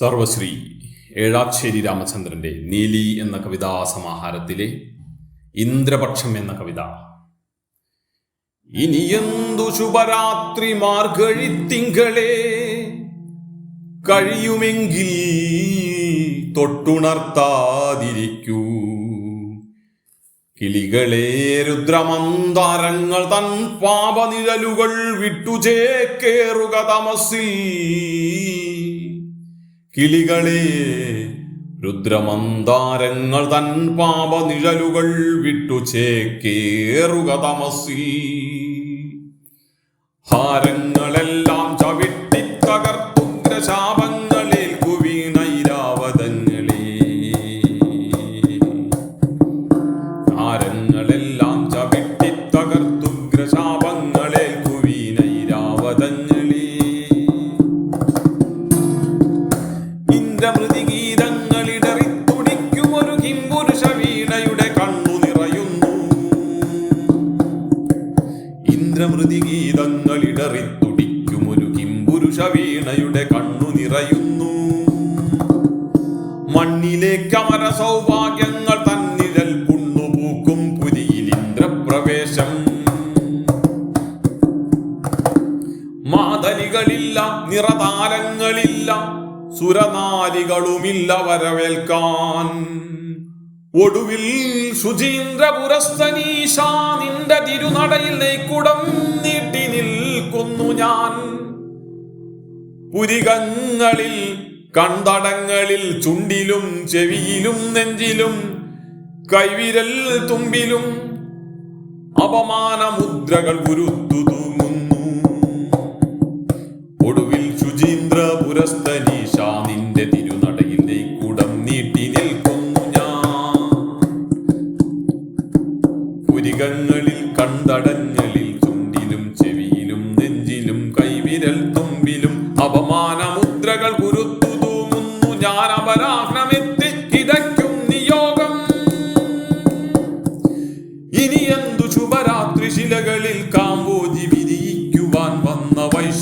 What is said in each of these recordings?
സർവശ്രീ ഏഴാശ്ശേരി രാമചന്ദ്രന്റെ നീലി എന്ന കവിതാ സമാഹാരത്തിലെ ഇന്ദ്രപക്ഷം എന്ന കവിത. ഇനിയെന്തു ശുഭരാത്രി മാർഗഴി തിങ്കളെ കഴിയുമെങ്കിൽ തൊട്ടുണർത്താതിരിക്കൂ. കിളികളെ രുദ്രമന്താരങ്ങൾ തൻ പാപനിഴലുകൾ വിട്ടുചേക്കേറുക തമസിൽ കിളികളെ രുദ്രമന്താരങ്ങൾ തൻ പാപനിഴലുകൾ വിട്ടു ചേക്കേറുക തമസിൽ ഹാരങ്ങളെല്ലാം ഇന്ദ്രമൃതി ഒരു കിംപുരുഷ വീണയുടെ കണ്ണു നിറയുന്നു. ഇന്ദ്രമൃതി ഗീതങ്ങളിടറിത്തുടിക്കും ഒരു കിംപുരുഷ വീണയുടെ കണ്ണു നിറയുന്നു. മണ്ണിലേക്ക് അമര സൗഭാഗ്യങ്ങൾ തന്നിഴൽ പുണ്ണുപൂക്കും പുരിയിൽ ഇന്ദ്രപ്രവേശം. മാതലികളില്ല നിറതാരങ്ങളില്ല സുരനാരികളുമില്ല വരവേൽക്കാൻ. ഒടുവിൽ ശുചീന്ദ്ര പുരസ്തനീശ നിന്റെ തിരുനടയിൽ നെയ്ക്കുടം നീട്ടി നിൽക്കുന്നു ഞാൻ. പുരികങ്ങളിൽ കണ്ടടങ്ങളിൽ ചുണ്ടിലും ചെവിയിലും നെഞ്ചിലും കൈവിരൽ തുമ്പിലും അപമാന മുദ്രകൾ ഗുരുത്തു തൂങ്ങുന്നു ഒടുവിൽ ശുചീന്ദ്ര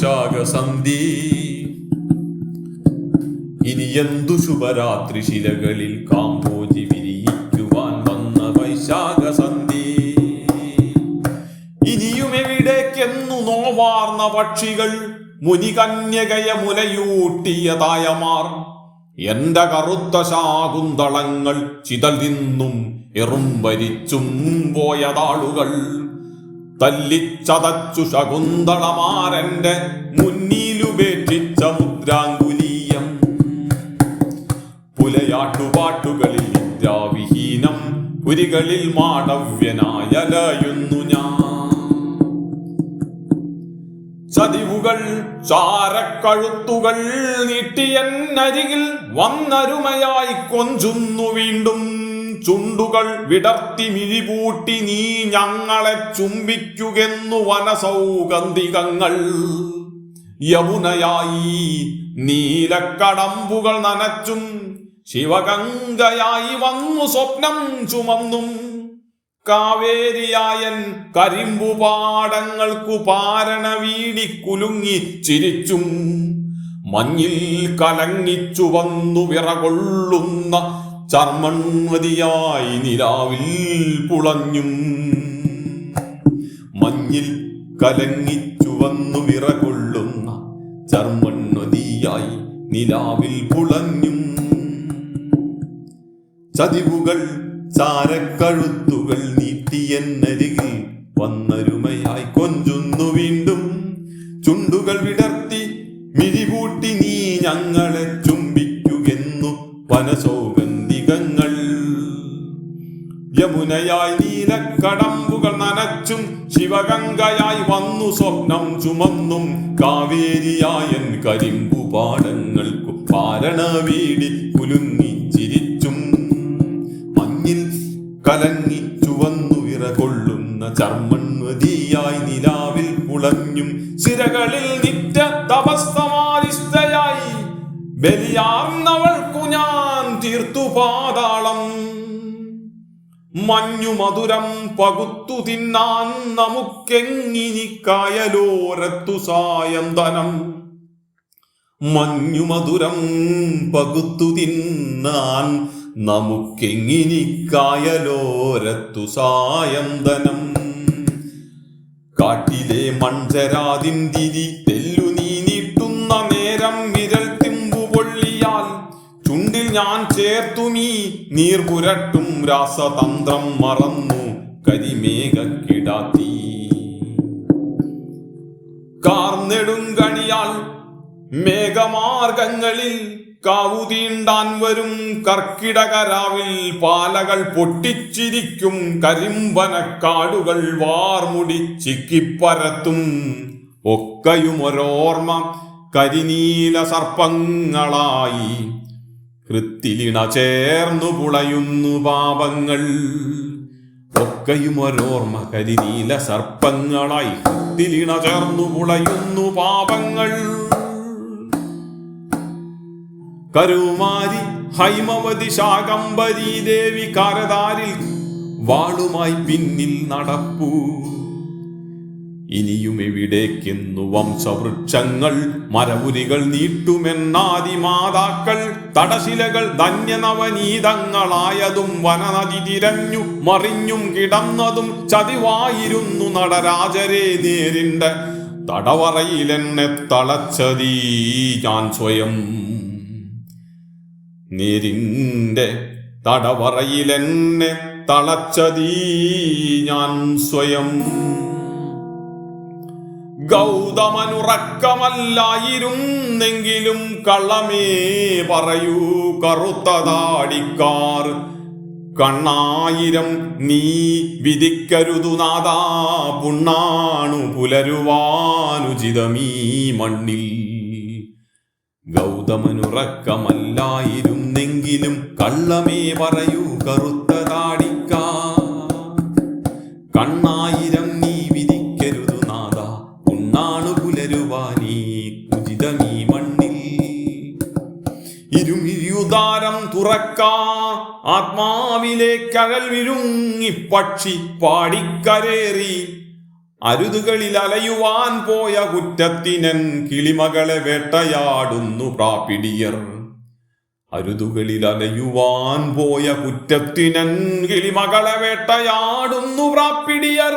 വന്ന വൈശാഖ സന്ധി. ഇനി എന്തു ശുഭരാത്രി ശിലകളിൽ കാമ്പോജി വിരിയിക്കുവാൻ വന്ന വൈശാഖസന്ധി ഇനിയും എവിടേക്കെന്നു നോവാർന്ന പക്ഷികൾ മുനികന്യകയ മുലയൂട്ടിയ തായമാർ. എന്റെ കറുത്ത ശാകുന്തളങ്ങൾ ചിതൽ നിന്നും എറും വരിച്ചും പോയതാളുകൾ. തല്ലിച്ചതച്ചു ശകുന്തളമാരന്റെ മുന്നിലുപേക്ഷിച്ച മുദ്രാങ്കുലീയം. പുലയാട്ടുപാട്ടുകളിൽ വിദ്യാവിഹീനം പുരികളിൽ മാടവ്യനായലയുന്നു ഞാൻ. ചതിവുകൾ ചാരക്കഴുത്തുകൾ നീട്ടിയെന്നരികിൽ വന്നരുമയായി കൊഞ്ചുന്നു വീണ്ടും. ചുണ്ടുകൾ വിടർത്തി മിഴിപൂട്ടി നീ ഞങ്ങളെ ചുംബിക്കുകെന്നു വനസൗഗന്ധികങ്ങൾ. യമുനയായി നീലക്കടമ്പുകൾ നനച്ചും ശിവഗംഗയായി വന്നു സ്വപ്നം ചുമന്നും. കാവേരിയായൻ കരിമ്പുപാടങ്ങൾക്കു പാരണ വീടി കുലുങ്ങി ചിരിച്ചും. മഞ്ഞിൽ കലങ്ങിച്ചു വന്നു വിറകൊള്ളുന്ന ചർമ്മൺമതിയായി നിലാവിൽ പുളഞ്ഞും. മഞ്ഞിൽ കലങ്ങിച്ചു വന്നു വിറകൊള്ളുന്ന ചർമ്മൺവതിയായി നിലാവിൽ പുളഞ്ഞും. ചതിവുകൾ ചാരക്കഴുത്തുകൾ നീട്ടിയെന്നരികിൽ വന്നരുമയായി കൊഞ്ചുന്നു വീണ്ടും. ചുണ്ടുകൾ വിടർത്തി മിഴിപൂട്ടി നീ ഞങ്ങളെ ചുംബിക്കുകെന്നു വനസൗഗന്ധികങ്ങൾ യമുനയായി നീലക്കടമ്പുകൾ നനച്ചും ശിവഗംഗയായി വന്നു സ്വപ്നം ചുമന്നും കാവേരിയായൻ കരിമ്പു പാടങ്ങൾക്കു പാരണ വീടി കുലുങ്ങി ചിരിച്ചും മഞ്ഞിൽ കലങ്ങി ചുവന്നു വിറകൊള്ളുന്ന ചർമ്മൺവതിയായി നിലാവിൽ പുളഞ്ഞും സിരകളിൽ നിറ്റ തപസ്തമാരിഷ്ടയായി ബലിയാർന്നവൾക്കു ഞാൻ തീർത്തു പാതാളം മഞ്ഞു മധുരം പകുത്തു തിന്നാൻ നമുക്കെങ്ങിനി കായലോരത്തു സായന്തനം മഞ്ഞു മധുരം പകുത്തു തിന്നാൻ നമുക്കെങ്ങിനി നമുക്കെങ്ങിനിക്കായലോരത്തു സായന്തനം കാട്ടിലെ മൺചരാതിൻ തിരി ചേർത്തുമീ നീർ പുരട്ടും രാസതന്ത്രം മറന്നു കരിമേഘക്കിടാത്തി. കാർന്നെടുങ്കണിയാൽ മേഘമാർഗങ്ങളിൽ കാവുതീണ്ടാൻ വരും കർക്കിടകരാവിൽ പാലകൾ പൊട്ടിച്ചിരിക്കും കരിമ്പനക്കാടുകൾ വാർമുടി ചിക്കിപ്പരത്തും ഒക്കയുമൊരോർമ്മ കരിനീല സർപ്പങ്ങളായി കൃത്തിലിണ ചേർന്നു പുളയുന്നു പാപങ്ങൾ. ഒക്കെയും ഒരോർമ്മ കരിനീല സർപ്പങ്ങളായി കൃത്തിലിണ ചേർന്നു പുളയുന്നു പാപങ്ങൾ. കരുമാരി ഹൈമവതി ശാകംബരി ദേവി കരതാരിൽ വാളുമായി പിന്നിൽ നടപ്പൂ. ഇനിയും എവിടേക്കെന്നു വംശവൃക്ഷങ്ങൾ മരവുരികൾ നീട്ടുമെന്നാദിമാതാക്കൾ തടശിലകൾ ധന്യനവനീതങ്ങളായതും വനനദി തിരഞ്ഞു മറിഞ്ഞും കിടന്നതും ചതിവായിരുന്നു നടരാജരെ നേരിന്റെ തടവറയിലെന്നെ തളച്ചതീ ഞാൻ സ്വയം. നേരിന്റെ തടവറയിലെന്നെ തളച്ചതീ ഞാൻ സ്വയം. ഗൗതമനുറക്കമല്ലായിരുന്നെങ്കിലും കള്ളമേ പറയൂ കറുത്തതാടിക്കാർ. കണ്ണായിരം നീ വിധിക്കരുതു നാദാ പുണ്ണാണു പുലരുവാനുചിതമീ മണ്ണിൽ. ഗൗതമനുറക്കമല്ലായിരുന്നെങ്കിലും കള്ളമേ പറയൂ കറുത്തതാടിക്കാർ. കണ്ണായിരം ഇരുമിരിയുദാരം തുറക്കാ ആത്മാവിലേക്കകൽ വിരുങ്ങി പക്ഷി പാടിക്കരേറി. അരുതുകളിൽ അലയുവാൻ പോയ കുറ്റത്തിനൻ കിളിമകളെ വേട്ടയാടുന്നു പ്രാപിടിയർ. അരുതുകളിൽ അലയുവാൻ പോയ കുറ്റത്തിനൻ കിളിമകളെ വേട്ടയാടുന്നു പ്രാപ്പിടിയർ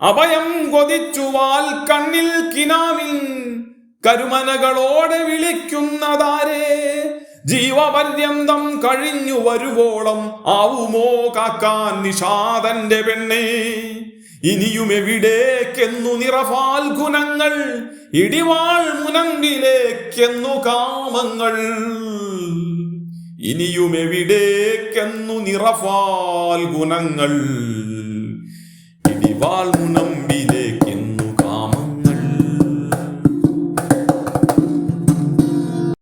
അഭയം കൊതിച്ചുവാൽ കണ്ണിൽ കിനാവിൽ കരുമനകളോടെ വിളിക്കുന്നതാരേ? ജീവപര്യന്തം കഴിഞ്ഞു വരുവോളം ആവുമോ കാക്കാൻ നിഷാദന്റെ പെണ്ണേ? ഇനിയും എവിടേക്കെന്നു നിറഫാൽ ഗുണങ്ങൾ ഇടിവാൾ മുനമ്പിലേക്കെന്നു കാമങ്ങൾ. ഇനിയും എവിടേക്കെന്നു നിറഫാൽ ഗുണങ്ങൾ ഇടിവാൾ മുനമ്പിലേക്കെന്നു